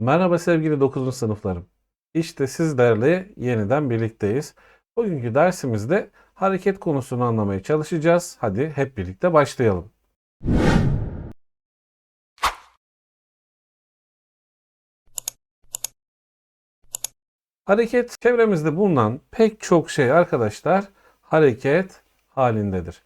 Merhaba sevgili 9. sınıflarım. İşte sizlerle yeniden birlikteyiz. Bugünkü dersimizde hareket konusunu anlamaya çalışacağız. Hadi hep birlikte başlayalım. Hareket çevremizde bulunan pek çok şey arkadaşlar hareket halindedir.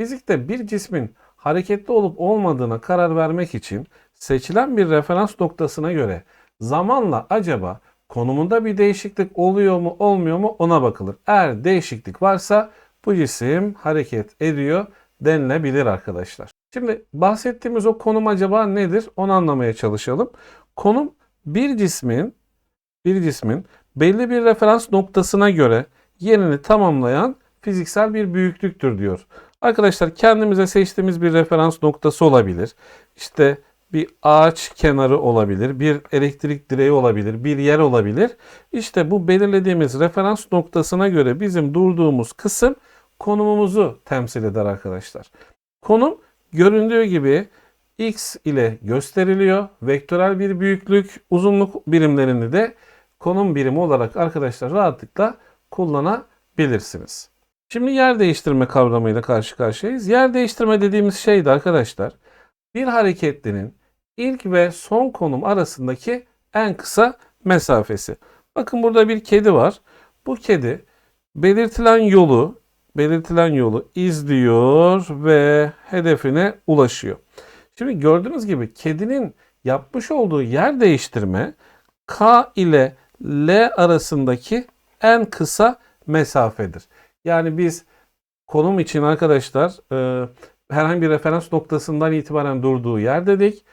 Fizikte bir cismin hareketli olup olmadığına karar vermek için seçilen bir referans noktasına göre zamanla acaba konumunda bir değişiklik oluyor mu olmuyor mu ona bakılır. Eğer değişiklik varsa bu cisim hareket ediyor denilebilir arkadaşlar. Şimdi bahsettiğimiz o konum acaba nedir onu anlamaya çalışalım. Konum bir cismin bir cismin belli bir referans noktasına göre yerini tamamlayan fiziksel bir büyüklüktür diyor. Arkadaşlar kendimize seçtiğimiz bir referans noktası olabilir. İşte bir ağaç kenarı olabilir, bir elektrik direği olabilir, bir yer olabilir. İşte bu belirlediğimiz referans noktasına göre bizim durduğumuz kısım konumumuzu temsil eder arkadaşlar. Konum göründüğü gibi x ile gösteriliyor. Vektörel bir büyüklük, uzunluk birimlerini de konum birimi olarak arkadaşlar rahatlıkla kullanabilirsiniz. Şimdi yer değiştirme kavramıyla karşı karşıyayız. Yer değiştirme dediğimiz şey de arkadaşlar bir hareketlinin ilk ve son konum arasındaki en kısa mesafesi. Bakın burada bir kedi var. Bu kedi belirtilen yolu belirtilen yolu izliyor ve hedefine ulaşıyor. Şimdi gördüğünüz gibi kedinin yapmış olduğu yer değiştirme K ile L arasındaki en kısa mesafedir. Yani biz konum için arkadaşlar e, herhangi bir referans noktasından itibaren durduğu yer dedik.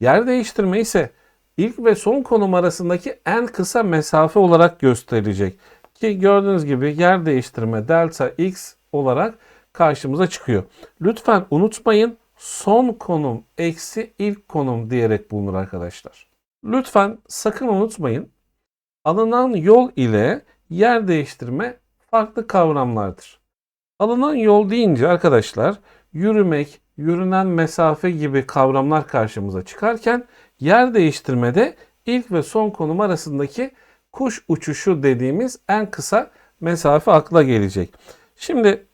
Yer değiştirme ise ilk ve son konum arasındaki en kısa mesafe olarak gösterilecek. Ki gördüğünüz gibi yer değiştirme delta x olarak karşımıza çıkıyor. Lütfen unutmayın son konum eksi ilk konum diyerek bulunur arkadaşlar. Lütfen sakın unutmayın alınan yol ile yer değiştirme farklı kavramlardır. Alınan yol deyince arkadaşlar yürümek, yürünen mesafe gibi kavramlar karşımıza çıkarken yer değiştirmede ilk ve son konum arasındaki kuş uçuşu dediğimiz en kısa mesafe akla gelecek. Şimdi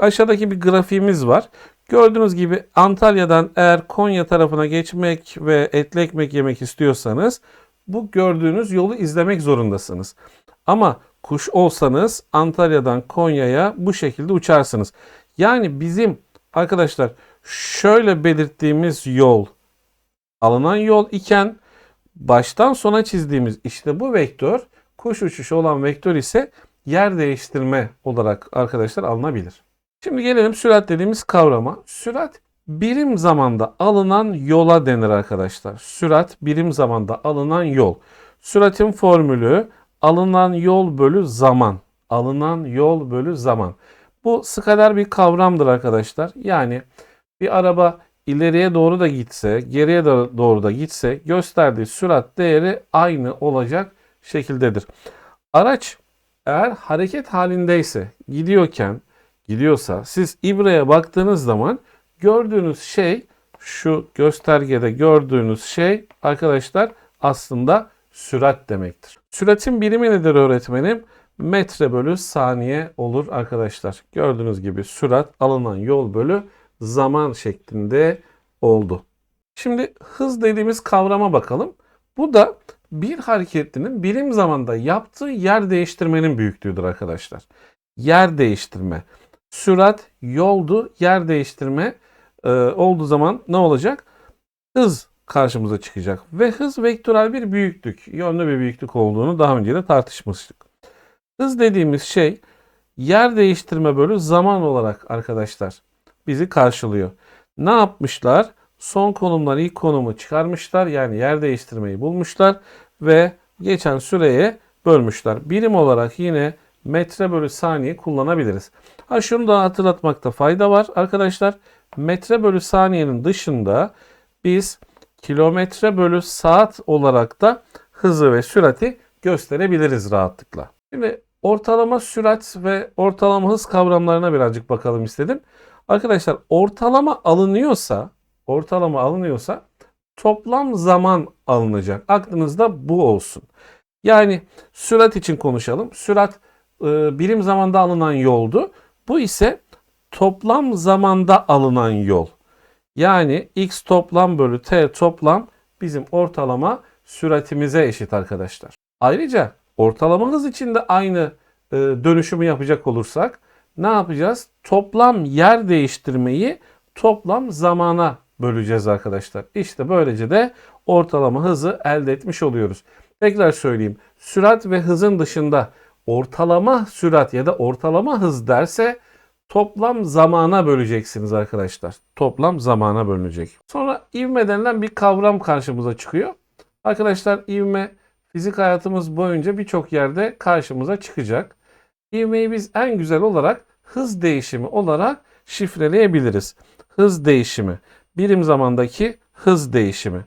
aşağıdaki bir grafiğimiz var. Gördüğünüz gibi Antalya'dan eğer Konya tarafına geçmek ve etli ekmek yemek istiyorsanız bu gördüğünüz yolu izlemek zorundasınız. Ama kuş olsanız Antalya'dan Konya'ya bu şekilde uçarsınız. Yani bizim arkadaşlar şöyle belirttiğimiz yol alınan yol iken baştan sona çizdiğimiz işte bu vektör kuş uçuşu olan vektör ise yer değiştirme olarak arkadaşlar alınabilir. Şimdi gelelim sürat dediğimiz kavrama. Sürat birim zamanda alınan yola denir arkadaşlar. Sürat birim zamanda alınan yol. Süratin formülü alınan yol bölü zaman. Alınan yol bölü zaman. Bu skaler bir kavramdır arkadaşlar. Yani bir araba ileriye doğru da gitse, geriye doğru da gitse gösterdiği sürat değeri aynı olacak şekildedir. Araç eğer hareket halindeyse, gidiyorken, gidiyorsa siz ibreye baktığınız zaman gördüğünüz şey şu göstergede gördüğünüz şey arkadaşlar aslında sürat demektir. Süratin birimi nedir öğretmenim? Metre bölü saniye olur arkadaşlar. Gördüğünüz gibi sürat alınan yol bölü zaman şeklinde oldu. Şimdi hız dediğimiz kavrama bakalım. Bu da bir hareketlinin birim zamanda yaptığı yer değiştirmenin büyüklüğüdür arkadaşlar. Yer değiştirme. Sürat yoldu, yer değiştirme e, olduğu zaman ne olacak? Hız karşımıza çıkacak. Ve hız vektörel bir büyüklük, yönlü bir büyüklük olduğunu daha önce de tartışmıştık. Hız dediğimiz şey yer değiştirme bölü zaman olarak arkadaşlar bizi karşılıyor. Ne yapmışlar? Son konumdan ilk konumu çıkarmışlar. Yani yer değiştirmeyi bulmuşlar ve geçen süreye bölmüşler. Birim olarak yine metre bölü saniye kullanabiliriz. Ha şunu da hatırlatmakta fayda var arkadaşlar. Metre bölü saniyenin dışında biz kilometre bölü saat olarak da hızı ve sürati gösterebiliriz rahatlıkla. Şimdi ortalama sürat ve ortalama hız kavramlarına birazcık bakalım istedim. Arkadaşlar ortalama alınıyorsa, ortalama alınıyorsa toplam zaman alınacak. Aklınızda bu olsun. Yani sürat için konuşalım. Sürat e, birim zamanda alınan yoldu. Bu ise toplam zamanda alınan yol. Yani x toplam bölü t toplam bizim ortalama süratimize eşit arkadaşlar. Ayrıca ortalama hız için de aynı e, dönüşümü yapacak olursak ne yapacağız? Toplam yer değiştirmeyi toplam zamana böleceğiz arkadaşlar. İşte böylece de ortalama hızı elde etmiş oluyoruz. Tekrar söyleyeyim. Sürat ve hızın dışında ortalama sürat ya da ortalama hız derse toplam zamana böleceksiniz arkadaşlar. Toplam zamana bölünecek. Sonra ivme denilen bir kavram karşımıza çıkıyor. Arkadaşlar ivme fizik hayatımız boyunca birçok yerde karşımıza çıkacak. İvmeyi biz en güzel olarak hız değişimi olarak şifreleyebiliriz. Hız değişimi. Birim zamandaki hız değişimi.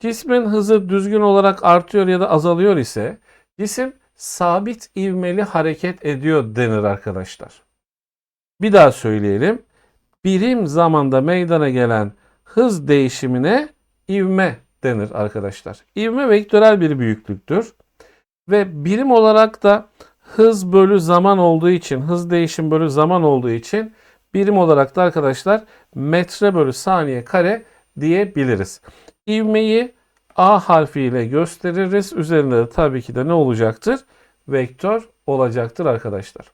Cismin hızı düzgün olarak artıyor ya da azalıyor ise cisim sabit ivmeli hareket ediyor denir arkadaşlar. Bir daha söyleyelim. Birim zamanda meydana gelen hız değişimine ivme denir arkadaşlar. İvme vektörel bir büyüklüktür. Ve birim olarak da hız bölü zaman olduğu için, hız değişim bölü zaman olduğu için birim olarak da arkadaşlar metre bölü saniye kare diyebiliriz. İvmeyi A harfiyle gösteririz. Üzerinde de tabii ki de ne olacaktır? Vektör olacaktır arkadaşlar.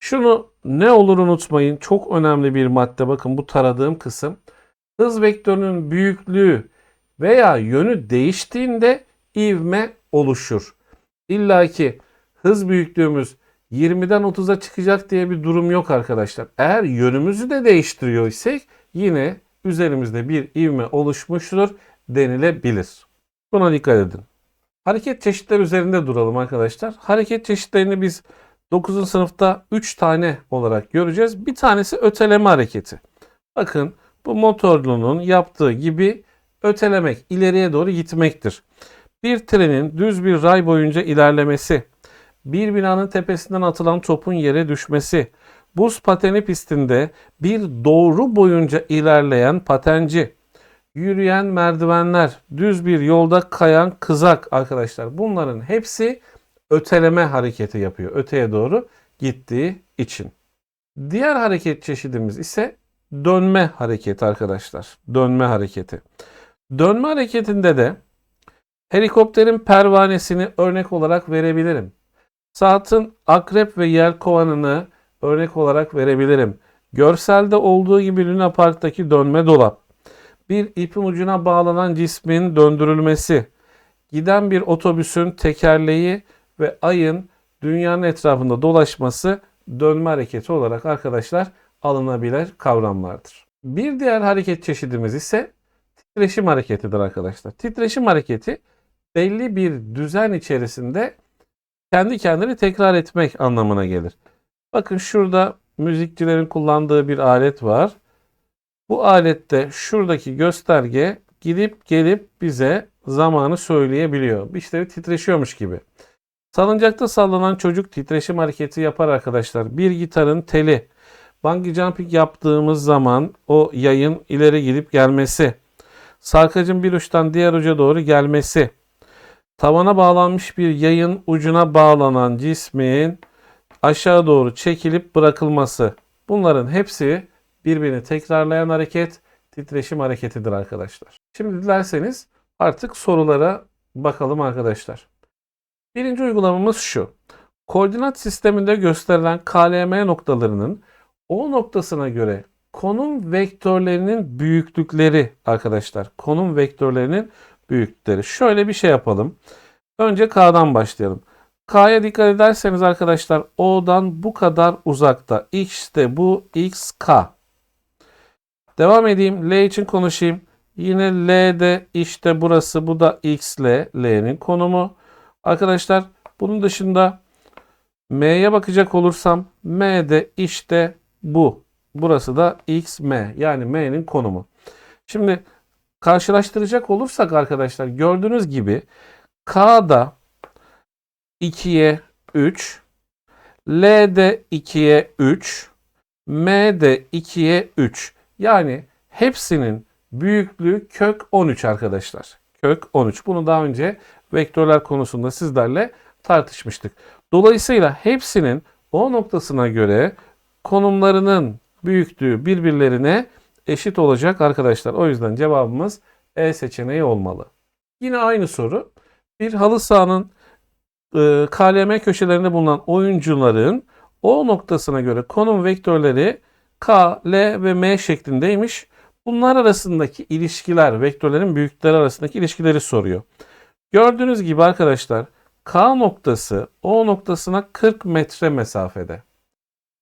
Şunu ne olur unutmayın. Çok önemli bir madde. Bakın bu taradığım kısım. Hız vektörünün büyüklüğü veya yönü değiştiğinde ivme oluşur. İlla ki hız büyüklüğümüz 20'den 30'a çıkacak diye bir durum yok arkadaşlar. Eğer yönümüzü de değiştiriyor isek yine üzerimizde bir ivme oluşmuştur denilebilir. Buna dikkat edin. Hareket çeşitleri üzerinde duralım arkadaşlar. Hareket çeşitlerini biz 9. sınıfta 3 tane olarak göreceğiz. Bir tanesi öteleme hareketi. Bakın bu motorlunun yaptığı gibi ötelemek, ileriye doğru gitmektir. Bir trenin düz bir ray boyunca ilerlemesi, bir binanın tepesinden atılan topun yere düşmesi, buz pateni pistinde bir doğru boyunca ilerleyen patenci, yürüyen merdivenler, düz bir yolda kayan kızak arkadaşlar. Bunların hepsi öteleme hareketi yapıyor. Öteye doğru gittiği için. Diğer hareket çeşidimiz ise dönme hareketi arkadaşlar. Dönme hareketi. Dönme hareketinde de helikopterin pervanesini örnek olarak verebilirim. Saatin akrep ve yelkovanını örnek olarak verebilirim. Görselde olduğu gibi Luna Park'taki dönme dolap. Bir ipin ucuna bağlanan cismin döndürülmesi. Giden bir otobüsün tekerleği ve ayın dünyanın etrafında dolaşması dönme hareketi olarak arkadaşlar alınabilir kavramlardır. Bir diğer hareket çeşidimiz ise titreşim hareketidir arkadaşlar. Titreşim hareketi belli bir düzen içerisinde kendi kendini tekrar etmek anlamına gelir. Bakın şurada müzikçilerin kullandığı bir alet var. Bu alette şuradaki gösterge gidip gelip bize zamanı söyleyebiliyor. İşte titreşiyormuş gibi. Salıncakta sallanan çocuk titreşim hareketi yapar arkadaşlar. Bir gitarın teli. Bungee jumping yaptığımız zaman o yayın ileri gidip gelmesi. Sarkacın bir uçtan diğer uca doğru gelmesi. Tavana bağlanmış bir yayın ucuna bağlanan cismin aşağı doğru çekilip bırakılması. Bunların hepsi birbirini tekrarlayan hareket titreşim hareketidir arkadaşlar. Şimdi dilerseniz artık sorulara bakalım arkadaşlar. Birinci uygulamamız şu. Koordinat sisteminde gösterilen KLM noktalarının O noktasına göre konum vektörlerinin büyüklükleri arkadaşlar. Konum vektörlerinin büyüklükleri. Şöyle bir şey yapalım. Önce K'dan başlayalım. K'ya dikkat ederseniz arkadaşlar O'dan bu kadar uzakta. İşte bu XK. Devam edeyim. L için konuşayım. Yine L'de işte burası bu da XL. L'nin konumu. Arkadaşlar bunun dışında M'ye bakacak olursam M'de işte bu. Burası da XM yani M'nin konumu. Şimdi karşılaştıracak olursak arkadaşlar gördüğünüz gibi K'da 2'ye 3, L'de 2'ye 3, M'de 2'ye 3. Yani hepsinin büyüklüğü kök 13 arkadaşlar. Kök 13. Bunu daha önce vektörler konusunda sizlerle tartışmıştık. Dolayısıyla hepsinin o noktasına göre konumlarının büyüklüğü birbirlerine eşit olacak arkadaşlar. O yüzden cevabımız E seçeneği olmalı. Yine aynı soru. Bir halı sahanın e, KLM köşelerinde bulunan oyuncuların O noktasına göre konum vektörleri K, L ve M şeklindeymiş. Bunlar arasındaki ilişkiler, vektörlerin büyüklükleri arasındaki ilişkileri soruyor. Gördüğünüz gibi arkadaşlar K noktası O noktasına 40 metre mesafede.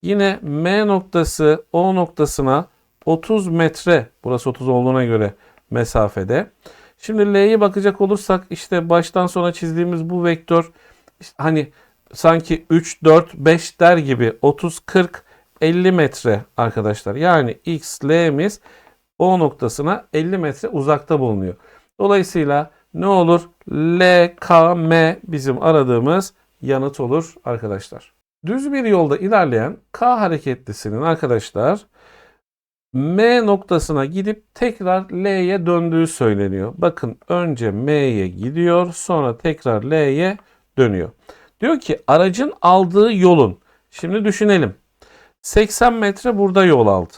Yine M noktası O noktasına 30 metre, burası 30 olduğuna göre mesafede. Şimdi L'ye bakacak olursak işte baştan sona çizdiğimiz bu vektör işte hani sanki 3, 4, 5 der gibi 30, 40, 50 metre arkadaşlar. Yani X, L'miz O noktasına 50 metre uzakta bulunuyor. Dolayısıyla ne olur? L, K, M bizim aradığımız yanıt olur arkadaşlar. Düz bir yolda ilerleyen K hareketlisinin arkadaşlar M noktasına gidip tekrar L'ye döndüğü söyleniyor. Bakın önce M'ye gidiyor sonra tekrar L'ye dönüyor. Diyor ki aracın aldığı yolun şimdi düşünelim. 80 metre burada yol aldı.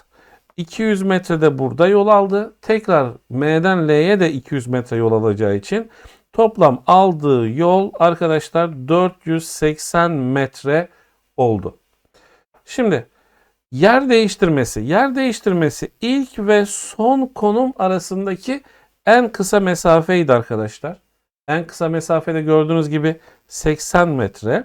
200 metrede burada yol aldı. Tekrar M'den L'ye de 200 metre yol alacağı için toplam aldığı yol arkadaşlar 480 metre oldu. Şimdi yer değiştirmesi. Yer değiştirmesi ilk ve son konum arasındaki en kısa mesafeydi arkadaşlar. En kısa mesafede gördüğünüz gibi 80 metre.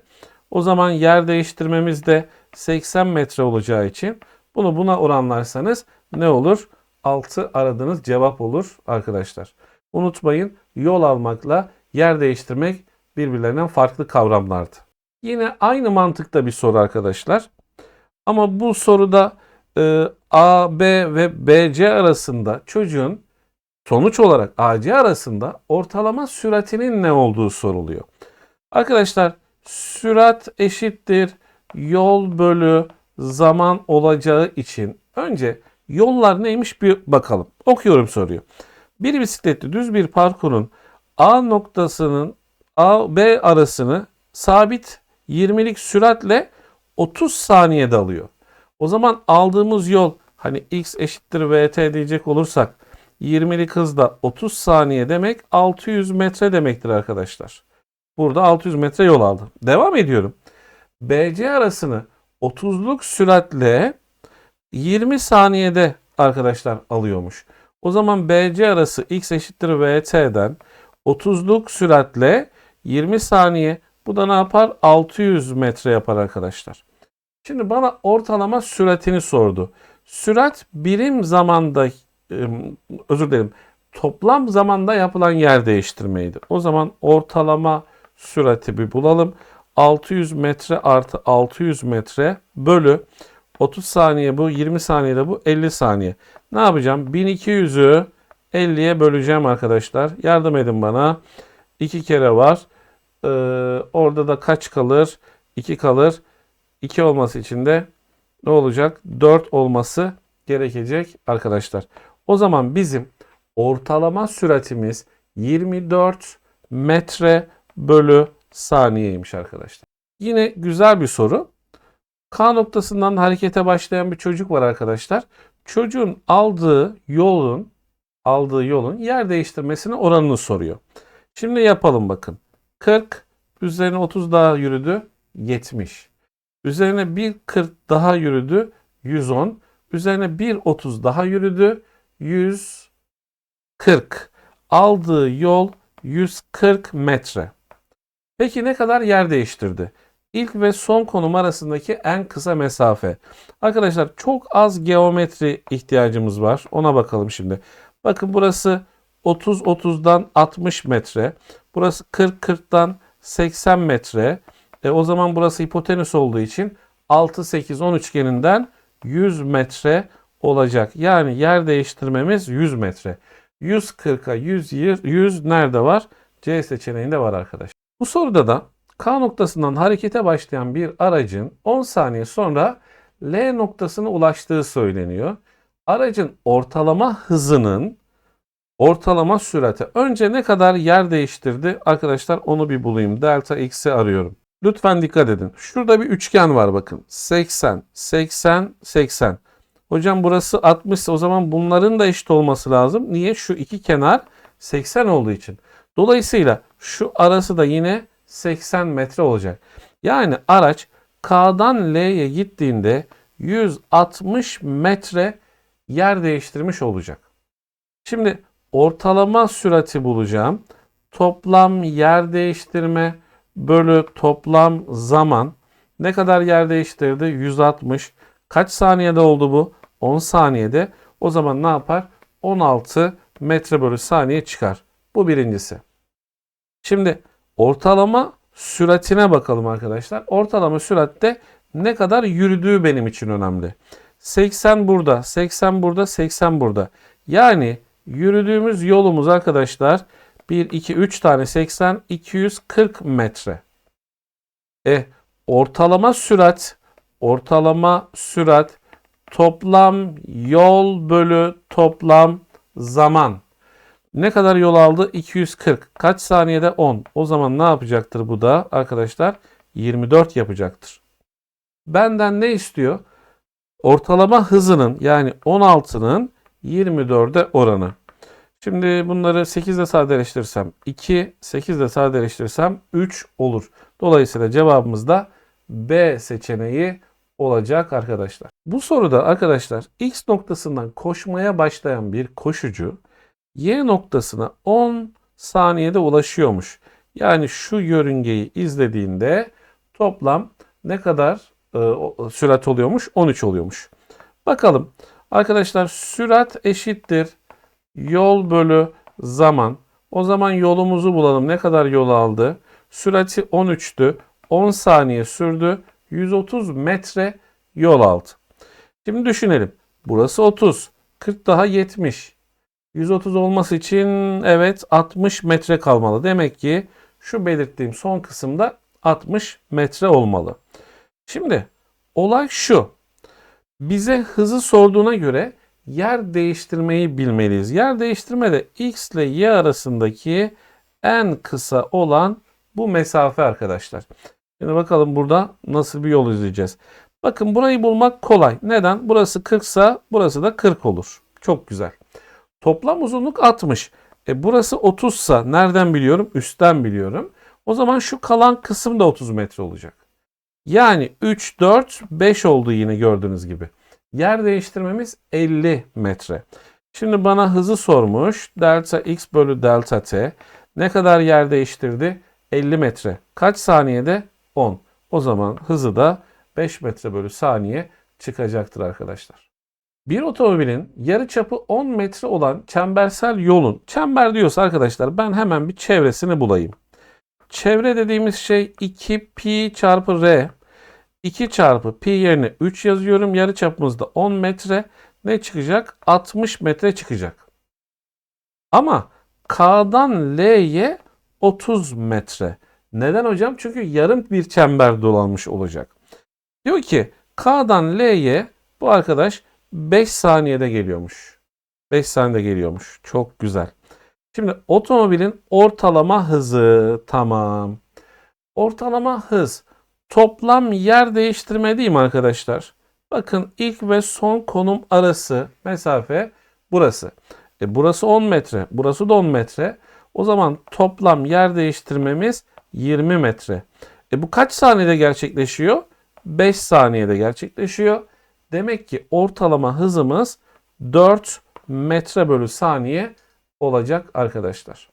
O zaman yer değiştirmemiz de 80 metre olacağı için bunu buna oranlarsanız ne olur? 6 aradığınız cevap olur arkadaşlar. Unutmayın yol almakla yer değiştirmek birbirlerinden farklı kavramlardı. Yine aynı mantıkta bir soru arkadaşlar. Ama bu soruda e, A, B ve BC arasında çocuğun sonuç olarak AC arasında ortalama süratinin ne olduğu soruluyor. Arkadaşlar sürat eşittir yol bölü zaman olacağı için önce yollar neymiş bir bakalım. Okuyorum soruyu. Bir bisikletli düz bir parkurun A noktasının A B arasını sabit 20'lik süratle 30 saniyede alıyor. O zaman aldığımız yol hani x eşittir vt diyecek olursak 20'lik hızda 30 saniye demek 600 metre demektir arkadaşlar. Burada 600 metre yol aldı. Devam ediyorum. BC arasını 30'luk süratle 20 saniyede arkadaşlar alıyormuş. O zaman BC arası x eşittir vt'den 30'luk süratle 20 saniye bu da ne yapar? 600 metre yapar arkadaşlar. Şimdi bana ortalama süratini sordu. Sürat birim zamanda özür dilerim toplam zamanda yapılan yer değiştirmeydi. O zaman ortalama sürati bir bulalım. 600 metre artı 600 metre bölü 30 saniye bu 20 saniye de bu 50 saniye. Ne yapacağım? 1200'ü 50'ye böleceğim arkadaşlar. Yardım edin bana. 2 kere var. Ee, orada da kaç kalır? 2 kalır. 2 olması için de ne olacak? 4 olması gerekecek arkadaşlar. O zaman bizim ortalama süratimiz 24 metre bölü saniyeymiş arkadaşlar. Yine güzel bir soru. K noktasından harekete başlayan bir çocuk var arkadaşlar. Çocuğun aldığı yolun aldığı yolun yer değiştirmesine oranını soruyor. Şimdi yapalım bakın. 40 üzerine 30 daha yürüdü 70. Üzerine bir 40 daha yürüdü 110. Üzerine bir 30 daha yürüdü 140. Aldığı yol 140 metre. Peki ne kadar yer değiştirdi? İlk ve son konum arasındaki en kısa mesafe. Arkadaşlar çok az geometri ihtiyacımız var. Ona bakalım şimdi. Bakın burası 30-30'dan 60 metre. Burası 40-40'dan 80 metre. E, o zaman burası hipotenüs olduğu için 6-8-10 üçgeninden 100 metre olacak. Yani yer değiştirmemiz 100 metre. 140'a 100, 100 nerede var? C seçeneğinde var arkadaşlar. Bu soruda da K noktasından harekete başlayan bir aracın 10 saniye sonra L noktasına ulaştığı söyleniyor. Aracın ortalama hızının ortalama sürate. Önce ne kadar yer değiştirdi? Arkadaşlar onu bir bulayım. Delta x'i arıyorum. Lütfen dikkat edin. Şurada bir üçgen var bakın. 80, 80, 80. Hocam burası 60 ise o zaman bunların da eşit olması lazım. Niye? Şu iki kenar 80 olduğu için. Dolayısıyla şu arası da yine 80 metre olacak. Yani araç K'dan L'ye gittiğinde 160 metre yer değiştirmiş olacak. Şimdi ortalama sürati bulacağım. Toplam yer değiştirme bölü toplam zaman ne kadar yer değiştirdi? 160. Kaç saniyede oldu bu? 10 saniyede. O zaman ne yapar? 16 metre bölü saniye çıkar. Bu birincisi. Şimdi ortalama süratine bakalım arkadaşlar. Ortalama süratte ne kadar yürüdüğü benim için önemli. 80 burada, 80 burada, 80 burada. Yani yürüdüğümüz yolumuz arkadaşlar 1, 2, 3 tane 80, 240 metre. E ortalama sürat, ortalama sürat toplam yol bölü toplam zaman. Ne kadar yol aldı? 240. Kaç saniyede? 10. O zaman ne yapacaktır bu da arkadaşlar? 24 yapacaktır. Benden ne istiyor? Ortalama hızının yani 16'nın 24'e oranı. Şimdi bunları 8 ile sadeleştirirsem 2, 8 ile sadeleştirirsem 3 olur. Dolayısıyla cevabımız da B seçeneği olacak arkadaşlar. Bu soruda arkadaşlar X noktasından koşmaya başlayan bir koşucu Y noktasına 10 saniyede ulaşıyormuş. Yani şu yörüngeyi izlediğinde toplam ne kadar e, sürat oluyormuş? 13 oluyormuş. Bakalım arkadaşlar sürat eşittir yol bölü zaman. O zaman yolumuzu bulalım. Ne kadar yol aldı? Sürati 13'tü. 10 saniye sürdü. 130 metre yol aldı. Şimdi düşünelim. Burası 30. 40 daha 70. 130 olması için evet 60 metre kalmalı. Demek ki şu belirttiğim son kısımda 60 metre olmalı. Şimdi olay şu. Bize hızı sorduğuna göre yer değiştirmeyi bilmeliyiz. Yer değiştirme de x ile y arasındaki en kısa olan bu mesafe arkadaşlar. Şimdi bakalım burada nasıl bir yol izleyeceğiz. Bakın burayı bulmak kolay. Neden? Burası 40 ise burası da 40 olur. Çok güzel. Toplam uzunluk 60. E burası 30 ise nereden biliyorum? Üstten biliyorum. O zaman şu kalan kısım da 30 metre olacak. Yani 3, 4, 5 oldu yine gördüğünüz gibi. Yer değiştirmemiz 50 metre. Şimdi bana hızı sormuş. Delta x bölü delta t. Ne kadar yer değiştirdi? 50 metre. Kaç saniyede? 10. O zaman hızı da 5 metre bölü saniye çıkacaktır arkadaşlar. Bir otomobilin yarı çapı 10 metre olan çembersel yolun, çember diyorsa arkadaşlar ben hemen bir çevresini bulayım. Çevre dediğimiz şey 2 pi çarpı r. 2 çarpı pi yerine 3 yazıyorum. Yarı çapımız da 10 metre. Ne çıkacak? 60 metre çıkacak. Ama K'dan L'ye 30 metre. Neden hocam? Çünkü yarım bir çember dolanmış olacak. Diyor ki K'dan L'ye bu arkadaş 5 saniyede geliyormuş. 5 saniyede geliyormuş. Çok güzel. Şimdi otomobilin ortalama hızı tamam. Ortalama hız toplam yer değiştirme değil mi arkadaşlar? Bakın ilk ve son konum arası mesafe burası. E burası 10 metre, burası da 10 metre. O zaman toplam yer değiştirmemiz 20 metre. E bu kaç saniyede gerçekleşiyor? 5 saniyede gerçekleşiyor. Demek ki ortalama hızımız 4 metre bölü saniye olacak arkadaşlar.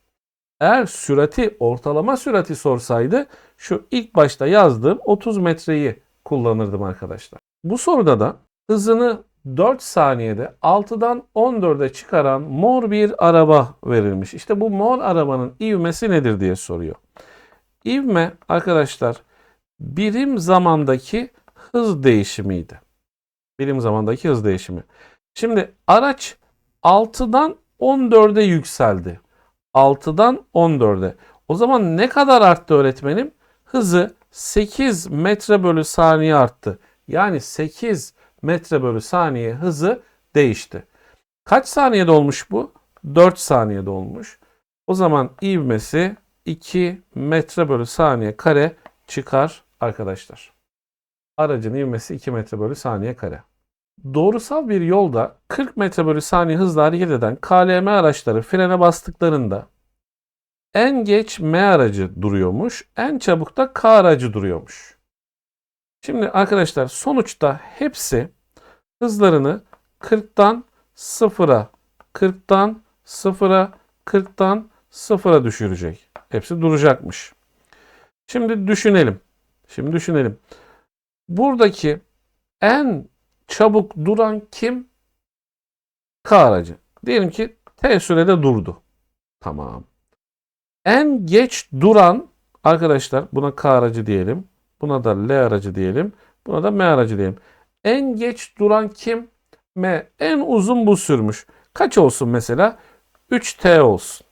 Eğer sürati ortalama sürati sorsaydı şu ilk başta yazdığım 30 metreyi kullanırdım arkadaşlar. Bu soruda da hızını 4 saniyede 6'dan 14'e çıkaran mor bir araba verilmiş. İşte bu mor arabanın ivmesi nedir diye soruyor. İvme arkadaşlar birim zamandaki hız değişimiydi. Birim zamandaki hız değişimi. Şimdi araç 6'dan 14'e yükseldi. 6'dan 14'e. O zaman ne kadar arttı öğretmenim? Hızı 8 metre bölü saniye arttı. Yani 8 metre bölü saniye hızı değişti. Kaç saniyede olmuş bu? 4 saniyede olmuş. O zaman ivmesi 2 metre bölü saniye kare çıkar arkadaşlar. Aracın ivmesi 2 metre bölü saniye kare. Doğrusal bir yolda 40 metre bölü saniye hızla hareket eden KLM araçları frene bastıklarında en geç M aracı duruyormuş, en çabuk da K aracı duruyormuş. Şimdi arkadaşlar sonuçta hepsi hızlarını 40'tan 0'a, 40'tan 0'a, 40'tan 0'a düşürecek. Hepsi duracakmış. Şimdi düşünelim. Şimdi düşünelim. Buradaki en çabuk duran kim? K aracı. Diyelim ki T sürede durdu. Tamam. En geç duran arkadaşlar buna K aracı diyelim. Buna da L aracı diyelim. Buna da M aracı diyelim. En geç duran kim? M. En uzun bu sürmüş. Kaç olsun mesela? 3T olsun.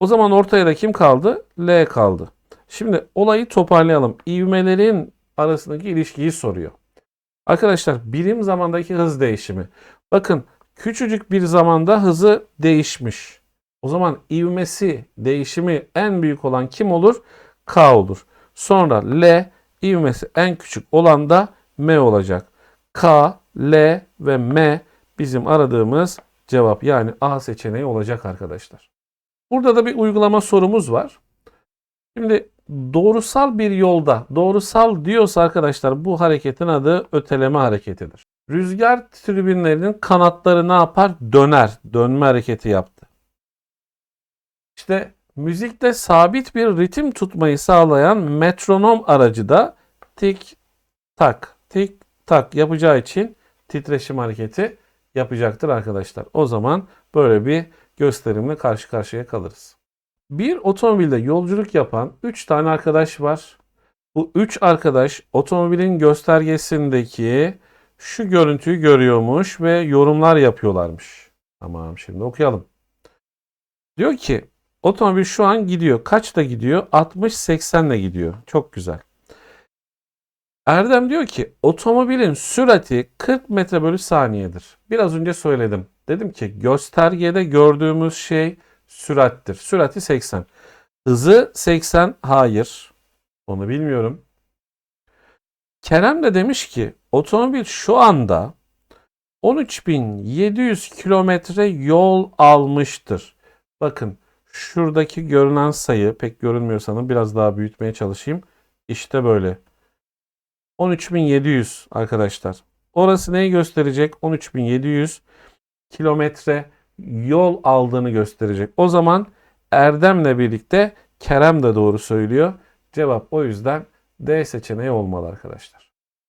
O zaman ortaya da kim kaldı? L kaldı. Şimdi olayı toparlayalım. İvmelerin arasındaki ilişkiyi soruyor. Arkadaşlar birim zamandaki hız değişimi. Bakın küçücük bir zamanda hızı değişmiş. O zaman ivmesi değişimi en büyük olan kim olur? K olur. Sonra L ivmesi en küçük olan da M olacak. K, L ve M bizim aradığımız cevap yani A seçeneği olacak arkadaşlar. Burada da bir uygulama sorumuz var. Şimdi doğrusal bir yolda, doğrusal diyorsa arkadaşlar bu hareketin adı öteleme hareketidir. Rüzgar tribünlerinin kanatları ne yapar? Döner. Dönme hareketi yaptı. İşte müzikte sabit bir ritim tutmayı sağlayan metronom aracı da tik tak tik tak yapacağı için titreşim hareketi yapacaktır arkadaşlar. O zaman böyle bir gösterimle karşı karşıya kalırız. Bir otomobilde yolculuk yapan 3 tane arkadaş var. Bu 3 arkadaş otomobilin göstergesindeki şu görüntüyü görüyormuş ve yorumlar yapıyorlarmış. Tamam şimdi okuyalım. Diyor ki otomobil şu an gidiyor. Kaçta gidiyor? 60-80 ile gidiyor. Çok güzel. Erdem diyor ki otomobilin sürati 40 metre bölü saniyedir. Biraz önce söyledim. Dedim ki göstergede gördüğümüz şey sürattir. Sürati 80. Hızı 80 hayır. Onu bilmiyorum. Kerem de demiş ki otomobil şu anda 13.700 kilometre yol almıştır. Bakın şuradaki görünen sayı pek görünmüyor sanırım. Biraz daha büyütmeye çalışayım. İşte böyle. 13.700 arkadaşlar. Orası neyi gösterecek? 13.700 kilometre yol aldığını gösterecek. O zaman Erdem'le birlikte Kerem de doğru söylüyor. Cevap o yüzden D seçeneği olmalı arkadaşlar.